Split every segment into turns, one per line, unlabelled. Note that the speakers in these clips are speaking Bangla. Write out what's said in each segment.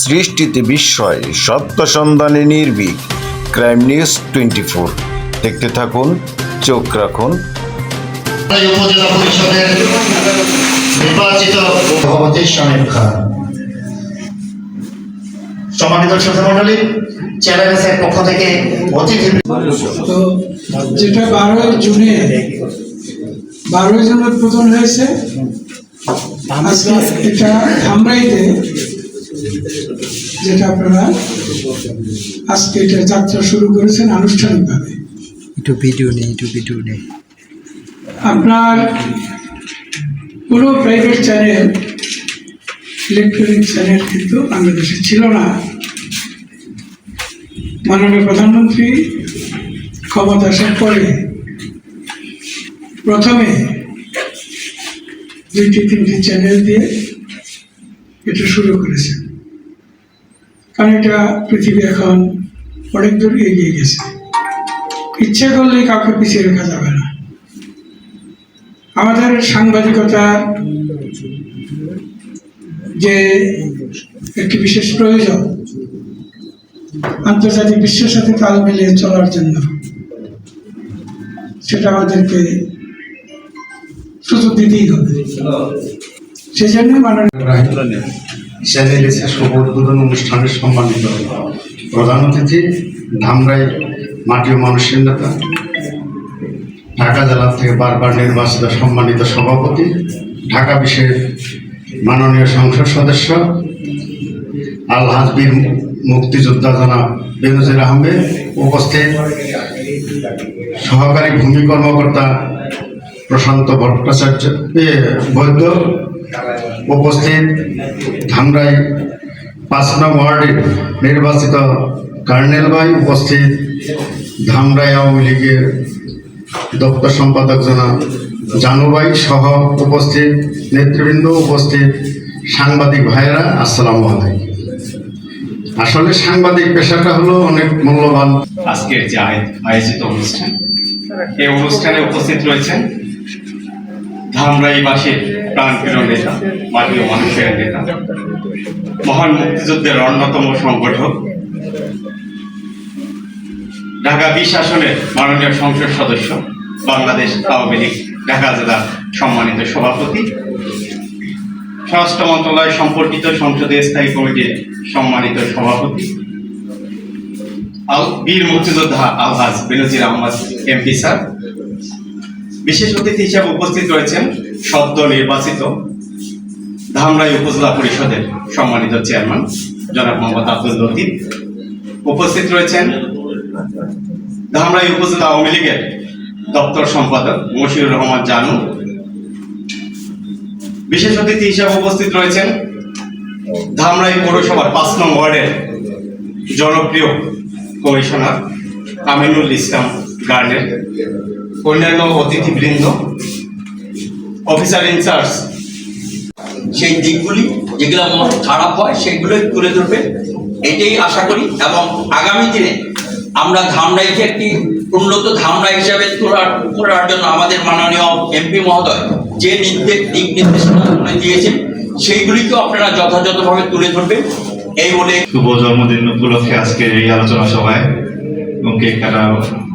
সৃষ্টিতে বিস্ময় সত্য সন্ধানে নির্ভীক ক্রাইম নিউজ টোয়েন্টি ফোর দেখতে থাকুন চোখ রাখুন
উপজেলা পরিষদের নির্বাচিত খান সম্মানিত পক্ষ থেকে অতিথি
যেটা বারোই জুনে বারোই জুনে উদ্বোধন হয়েছে এটা যেটা আপনারা আজকে এটা যাত্রা শুরু করেছেন আনুষ্ঠানিকভাবে
একটু ভিডিও নেই একটু ভিডিও নেই
আপনার কোনো প্রাইভেট চ্যানেল ইলেকট্রনিক চ্যানেল কিন্তু বাংলাদেশে ছিল না মাননীয় প্রধানমন্ত্রী ক্ষমতা আসার পরে প্রথমে দুইটি তিনটি চ্যানেল দিয়ে এটা শুরু করেছেন অনেকটা পৃথিবী এখন অনেক দূর এগিয়ে গেছে ইচ্ছে করলে কাউকে পিছিয়ে রাখা যাবে না আমাদের সাংবাদিকতা যে একটি বিশেষ প্রয়োজন আন্তর্জাতিক বিশ্বের সাথে তাল মিলিয়ে চলার জন্য সেটা আমাদেরকে সুযোগ দিতেই হবে সেই জন্য
মাননীয় সেজেগেছে শুভ উদ্বোধন অনুষ্ঠানে সম্মানিত প্রধান অতিথি ধামরাই মাটি ও মানুষের নেতা ঢাকা জেলা থেকে বারবার নির্বাচিত সম্মানিত সভাপতি ঢাকা বিশ্বের মাননীয় সংসদ সদস্য আলহাজ বীর মুক্তিযোদ্ধা জানা বেনজির আহমেদ উপস্থিত সহকারী ভূমি কর্মকর্তা প্রশান্ত ভট্টাচার্য বৈদ্য উপস্থিত ধামরাই নং ওয়ার্ডের নির্বাচিত কর্নেল ভাই উপস্থিত ধামরাই আওয়ামী লীগের দপ্তর সম্পাদক জনা জানুবাই সহ উপস্থিত নেতৃবৃন্দ উপস্থিত সাংবাদিক ভাইয়েরা আসসালাম আলাইকুম আসলে সাংবাদিক পেশাটা হলো অনেক মূল্যবান
আজকের যে আয়োজিত অনুষ্ঠান এই অনুষ্ঠানে উপস্থিত রয়েছেন ধামরাইবাসীর প্রাণপ্রিয় নেতা মাননীয় মানুষের নেতা মহান মুক্তিযুদ্ধের অন্যতম সংগঠক ঢাকা বিশ আসনের মাননীয় সংসদ সদস্য বাংলাদেশ আওয়ামী লীগ ঢাকা জেলা সম্মানিত সভাপতি স্বরাষ্ট্র মন্ত্রণালয় সম্পর্কিত সংসদীয় স্থায়ী কমিটির সম্মানিত সভাপতি বীর মুক্তিযোদ্ধা আলহাজ বেনজির আহমদ এমপি স্যার বিশেষ অতিথি হিসেবে উপস্থিত রয়েছেন সদ্য নির্বাচিত ধামরাই উপজেলা পরিষদের সম্মানিত চেয়ারম্যান জনাব মোহাম্মদ আব্দুল লতিফ উপস্থিত রয়েছেন ধামরাই উপজেলা আওয়ামী লীগের দপ্তর সম্পাদক মশিউর রহমান জানু বিশেষ অতিথি হিসাবে উপস্থিত রয়েছেন ধামরাই পৌরসভার পাঁচ নং ওয়ার্ডের জনপ্রিয় কমিশনার আমিনুল ইসলাম গার্ডের অন্যান্য অতিথিবৃন্দ অফিসার ইনচার্জ সেই দিকগুলি যেগুলো খারাপ হয় সেগুলোই তুলে ধরবে এটাই আশা করি এবং আগামী দিনে আমরা ধামরাইকে একটি উন্নত ধামরা হিসাবে তোলার করার জন্য আমাদের মাননীয় এমপি মহোদয় যে নির্দেশ দিক নির্দেশনা দিয়েছেন সেইগুলিকেও আপনারা যথাযথভাবে তুলে ধরবেন এই বলে
শুভ জন্মদিন উপলক্ষে আজকে এই আলোচনা সভায় এবং কেক কাটা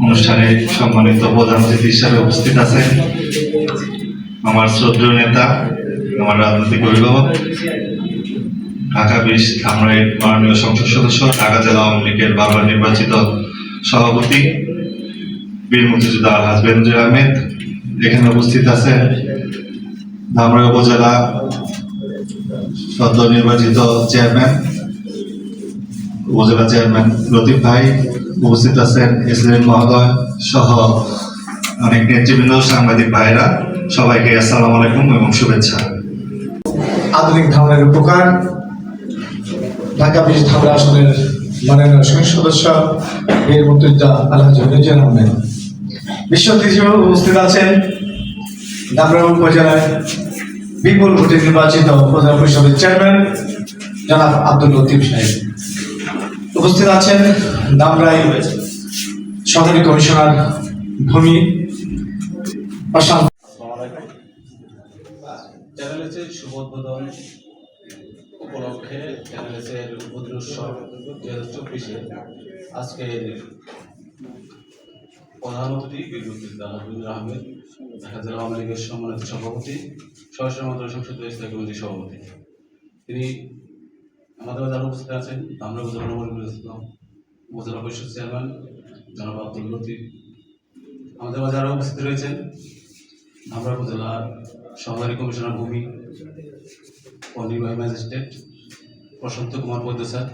অনুষ্ঠানে সম্মানিত প্রধান অতিথি হিসাবে উপস্থিত আছেন আমার শ্রদ্ধ নেতা আমার রাজনৈতিক অভিভাবক ঢাকা বিশ আমরা মাননীয় সংসদ সদস্য ঢাকা জেলা আওয়ামী লীগের বারবার নির্বাচিত সভাপতি বীর মুক্তিযোদ্ধা আল বেনজুর আহমেদ এখানে উপস্থিত আছে ধামরা উপজেলা সদ্য নির্বাচিত চেয়ারম্যান উপজেলা চেয়ারম্যান লতিফ ভাই উপস্থিত আছেন ইসলিম মহোদয় সহ অনেক নেতৃবৃন্দ সাংবাদিক ভাইরা সবাইকে আসসালাম আলাইকুম এবং শুভেচ্ছা
আধুনিক ধামনের উপকার ঢাকা বিশ ধামরা আসনের মাননীয় সংসদ সদস্য বীর মুক্তিযোদ্ধা আল্লাহ জহিরুজ্জান আহমেদ বিশ্ব হিসেবে উপস্থিত আছেন ধামরা উপজেলায় বিপুল ভোটে নির্বাচিত উপজেলা পরিষদের চেয়ারম্যান জনাব আব্দুল লতিফ সাহেব উপস্থিত আছেন দামরাই সহকারী কমিশনার ভূমি প্রশান্ত
চ্যানেলের শুভ উদ্বোধন উপলক্ষে চ্যানেলেসের উদ্বোধন উৎসব দু হাজার চব্বিশে আজকে প্রধান অতিথি বিদ্যুৎবিদ্যা আহমেদ ঢাকা জেলা আওয়ামী লীগের সম্মানিত সভাপতি সরাসরি মন্ত্রণালয় সংসদীয় স্থায়ী কমিটির সভাপতি তিনি আমাদের যারা উপস্থিত আছেন আমরা উপজেলা উপজেলা পরিষদ চেয়ারম্যান জনাব আব্দুল লতিফ আমাদের যারা উপস্থিত রয়েছেন আমরা উপজেলার সহকারী কমিশনার ভূমি ও নির্বাহী ম্যাজিস্ট্রেট প্রশান্ত কুমার বৈদ্য স্যার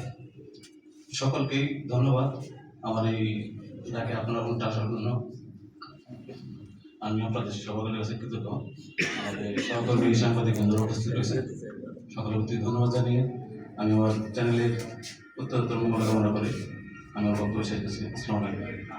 সকলকেই ধন্যবাদ আমার এই ডাকে আপনারা কোনটা আসার জন্য আমি আপনাদের সকলের কাছে কৃতজ্ঞ আমাদের সহকর্মী সাংবাদিক বন্ধুরা উপস্থিত রয়েছে সকলের প্রতি ধন্যবাদ জানিয়ে আমি আমার চ্যানেলের অত্যন্ত মঙ্গল কামনা করি আমি আমার বক্তব্য শেষ করছি আসসালামাইকুম